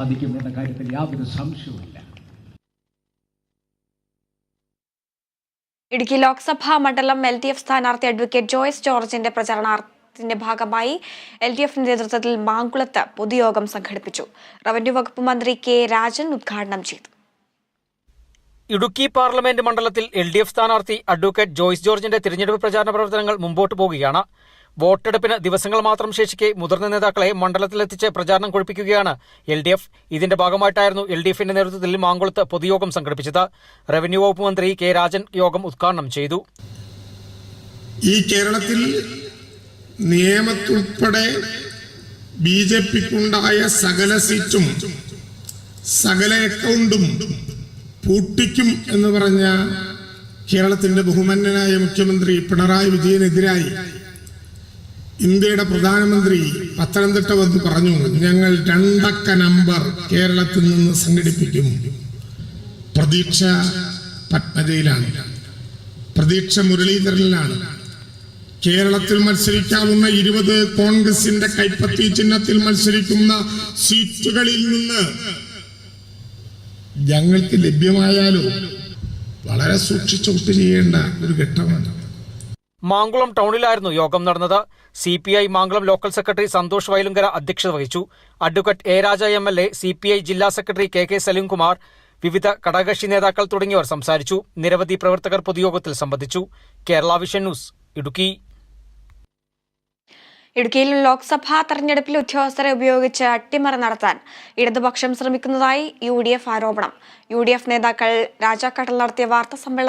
സാധിക്കുമെന്ന കാര്യത്തിൽ യാതൊരു സംശയവുമില്ല. ഇടുക്കി ലോക്സഭാ മണ്ഡലം എൽ ഡി എഫ് സ്ഥാനാർത്ഥി അഡ്വക്കേറ്റ് ജോയ്സ് ജോർജിന്റെ പ്രചരണാർത്ഥത്തിന്റെ ഭാഗമായി എൽ ഡി എഫിന്റെ നേതൃത്വത്തിൽ മാങ്കുളത്ത് പൊതുയോഗം സംഘടിപ്പിച്ചു. റവന്യൂ വകുപ്പ് മന്ത്രി കെ രാജൻ ഉദ്ഘാടനം ചെയ്തു. ഇടുക്കി പാർലമെന്റ് മണ്ഡലത്തിൽ എൽ ഡി എഫ് സ്ഥാനാർത്ഥി അഡ്വക്കേറ്റ് ജോയ്സ് ജോർജിന്റെ തിരഞ്ഞെടുപ്പ് പ്രചാരണ പ്രവർത്തനങ്ങൾ മുമ്പോട്ട് പോകുകയാണ് വോട്ടെടുപ്പിന് ദിവസങ്ങൾ മാത്രം ശേഷിക്കെ മുതിർന്ന നേതാക്കളെ മണ്ഡലത്തിലെത്തിച്ച് പ്രചാരണം കൊഴിപ്പിക്കുകയാണ് എൽ ഡി എഫ്. ഇതിന്റെ ഭാഗമായിട്ടായിരുന്നു എൽ ഡി എഫിന്റെ നേതൃത്വത്തിൽ മാങ്കുളത്ത് പൊതുയോഗം സംഘടിപ്പിച്ചത്. റവന്യൂ വകുപ്പ് മന്ത്രി കെ രാജൻ യോഗം ഉദ്ഘാടനം ചെയ്തു. ഈ കേരളത്തിൽ നിയമത്തുൾപ്പെടെ ബി ജെ പിക്കുണ്ടായ സകല സീറ്റും സകല അക്കൗണ്ടും പൂട്ടിക്കും എന്ന് പറഞ്ഞ കേരളത്തിന്റെ ബഹുമാന്യനായ മുഖ്യമന്ത്രി പിണറായി വിജയനെതിരായി ഇന്ത്യയുടെ പ്രധാനമന്ത്രി പത്തനംതിട്ട വന്ന് പറഞ്ഞു ഞങ്ങൾ രണ്ടക്ക നമ്പർ കേരളത്തിൽ നിന്ന് സംഘടിപ്പിക്കും. പ്രതീക്ഷ പത്മജയിലാണ്. പ്രതീക്ഷ മുരളീധരനിലാണ്. കേരളത്തിൽ മത്സരിക്കാവുന്ന ഇരുപത് കോൺഗ്രസിന്റെ കൈപ്പത്തി ചിഹ്നത്തിൽ മത്സരിക്കുന്ന സീറ്റുകളിൽ നിന്ന് ഞങ്ങൾക്ക് ലഭ്യമായാലോ വളരെ സൂക്ഷിച്ചു ചെയ്യേണ്ട ഒരു ഘട്ടമാണ്. മാങ്കുളം ടൗണിലായിരുന്നു യോഗം നടന്നത്. C P I Mankulam local secretary Santhosh Vayalunkara അധ്യക്ഷത വഹിച്ചു. Advocate A Raja M L A C P I ജില്ലാ സെക്രട്ടറി കെ കെ സലീംകുമാർ വിവിധ ഘടകകക്ഷി നേതാക്കൾ തുടങ്ങിയവർ സംസാരിച്ചു. നിരവധി പ്രവർത്തകർ പൊതുയോഗത്തിൽ സംബന്ധിച്ചു. Kerala vision news Idukki. ഇടുക്കിയിൽ ലോക്സഭാ തെരഞ്ഞെടുപ്പിൽ ഉദ്യോഗസ്ഥരെ ഉപയോഗിച്ച് അട്ടിമറി നടത്താൻ ഇടതുപക്ഷം ശ്രമിക്കുന്നതായി യു ഡി എഫ് ആരോപണം. യു ഡി എഫ് നേതാക്കൾ രാജാക്കാട്ടിൽ നടത്തിയ വാർത്താ സമ്മേളനത്തിൽ